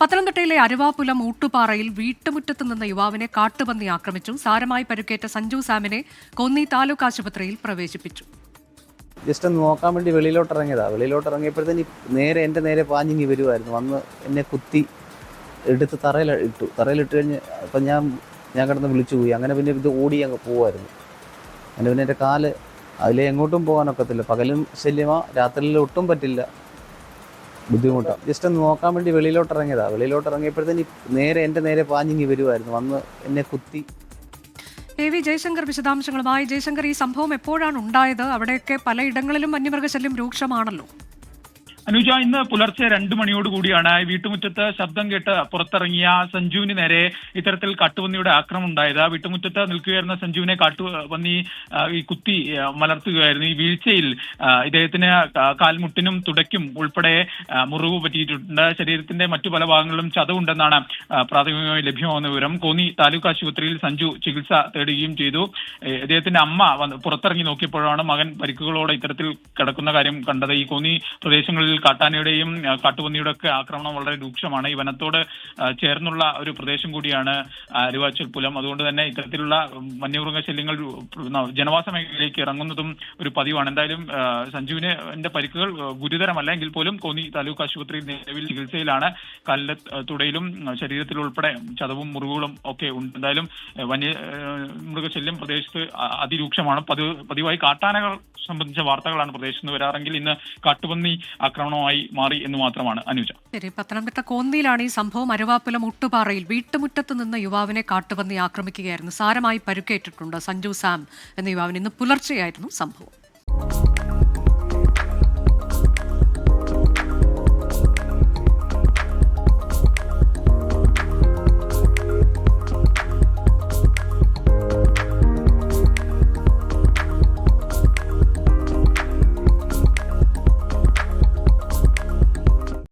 പത്തനംതിട്ടയിലെ അരുവാപുലം ഊട്ടുപാറയിൽ വീട്ടുമുറ്റത്ത് നിന്ന യുവാവിനെ കാട്ടുപന്നി ആക്രമിച്ചു. സാരമായി പരുക്കേറ്റ സഞ്ജു സാമിനെ കൊന്നി താലൂക്ക് ആശുപത്രിയിൽ പ്രവേശിപ്പിച്ചു. ജസ്റ്റ് ഒന്ന് നോക്കാൻ വേണ്ടി വെളിയിലോട്ട് ഇറങ്ങിയതാ വെളിയിലോട്ട് ഇറങ്ങിയപ്പോഴത്തേന് നേരെ എന്റെ നേരെ പാഞ്ഞിങ്ങി വരുമായിരുന്നു വന്ന് എന്നെ കുത്തി എടുത്ത് തറയിൽ ഇട്ടു. തറയിലിട്ട് കഴിഞ്ഞ് അപ്പം ഞാൻ ഞാൻ കിടന്ന് വിളിച്ചു പോയി. അങ്ങനെ പിന്നെ ഇത് ഓടി അങ്ങ് പോകുമായിരുന്നു അങ്ങനെ പിന്നെ എന്റെ കാൽ അതിലെ എങ്ങോട്ടും പോകാനൊക്കത്തില്ല. പകലും ശല്യമാണ് രാത്രിയിൽ ഒട്ടും പറ്റില്ല. ബുദ്ധിമുട്ടാണ് ജസ്റ്റ് ഒന്ന് നോക്കാൻ വേണ്ടി വെളിയിലോട്ട് ഇറങ്ങിയതാ വെളിയിലോട്ട് ഇറങ്ങിയപ്പോഴത്തേന് നേരെ എന്റെ നേരെ പാഞ്ഞിങ്ങി വരുമായിരുന്നു വന്ന് എന്നെ കുത്തി. എ വി ജയശങ്കർ വിശദാംശങ്ങളുമായി. ജയശങ്കർ ഈ സംഭവം എപ്പോഴാണ് ഉണ്ടായത്? അവിടെയൊക്കെ പലയിടങ്ങളിലും വന്യമൃഗശല്യം രൂക്ഷമാണല്ലോ. അനുജ ഇന്ന് പുലർച്ചെ രണ്ടു മണിയോട് കൂടിയാണ് വീട്ടുമുറ്റത്ത് ശബ്ദം കേട്ട് പുറത്തിറങ്ങിയ സഞ്ജുവിന് നേരെ ഇത്തരത്തിൽ കാട്ടുപന്നിയുടെ ആക്രമം ഉണ്ടായത്. വീട്ടുമുറ്റത്ത് നിൽക്കുകയായിരുന്ന സഞ്ജുവിനെ കാട്ടുപന്നി ഈ കുത്തി മലർത്തുകയായിരുന്നു. ഈ വീഴ്ചയിൽ ഇദ്ദേഹത്തിന് കാൽമുട്ടിനും തുടയ്ക്കും ഉൾപ്പെടെ മുറിവ് പറ്റിയിട്ടുണ്ട്. ശരീരത്തിന്റെ മറ്റു പല ഭാഗങ്ങളിലും ചതവുണ്ടെന്നാണ് പ്രാഥമികമായി ലഭ്യമാകുന്ന വിവരം. കോന്നി താലൂക്ക് ആശുപത്രിയിൽ സഞ്ജു ചികിത്സ തേടുകയും ചെയ്തു. ഇദ്ദേഹത്തിന്റെ അമ്മ പുറത്തിറങ്ങി നോക്കിയപ്പോഴാണ് മകൻ പരിക്കുകളോടെ ഇത്തരത്തിൽ കിടക്കുന്ന കാര്യം കണ്ടത്. ഈ കോന്നി പ്രദേശങ്ങളിൽ കാട്ടാനയുടെയും കാട്ടുപന്നിയുടെ ഒക്കെ ആക്രമണം വളരെ രൂക്ഷമാണ്. ഈ വനത്തോട് ചേർന്നുള്ള ഒരു പ്രദേശം കൂടിയാണ് അരുവാച്ചൽ പുലം. അതുകൊണ്ട് തന്നെ ഇത്തരത്തിലുള്ള വന്യമൃഗ ശല്യങ്ങൾ ജനവാസ മേഖലയിലേക്ക് ഇറങ്ങുന്നതും ഒരു പതിവാണ്. എന്തായാലും സഞ്ജുവിന് പരിക്കുകൾ ഗുരുതരമല്ല. എങ്കിൽ പോലും കോന്നി താലൂക്ക് ആശുപത്രിയിൽ നിലവിൽ ചികിത്സയിലാണ്. കല്ല് തുടയിലും ശരീരത്തിൽ ഉൾപ്പെടെ ചതവും മുറിവുകളും ഒക്കെ ഉണ്ട്. എന്തായാലും വന്യ മൃഗശല്യം പ്രദേശത്ത് അതിരൂക്ഷമാണ്. പതിവ് പതിവായി കാട്ടാനകൾ സംബന്ധിച്ച വാർത്തകളാണ് പ്രദേശത്ത് നിന്ന് വരാറെങ്കിൽ ഇന്ന് കാട്ടുപന്നി ആക്രമണമായി മാറി എന്ന് മാത്രമാണ് അനുജ. ശരി പത്തനംതിട്ട കോന്നിയിലാണ് ഈ സംഭവം അരുവാപ്പുലം മുട്ടുപാറയിൽ വീട്ടുമുറ്റത്ത് നിന്ന് യുവാവിനെ കാട്ടുപന്നി ആക്രമിക്കുകയായിരുന്നു. സാരമായി പരുക്കേറ്റിട്ടുണ്ട് സഞ്ജു സാം എന്ന യുവാവിന് ഇന്ന് പുലർച്ചെയായിരുന്നു സംഭവം.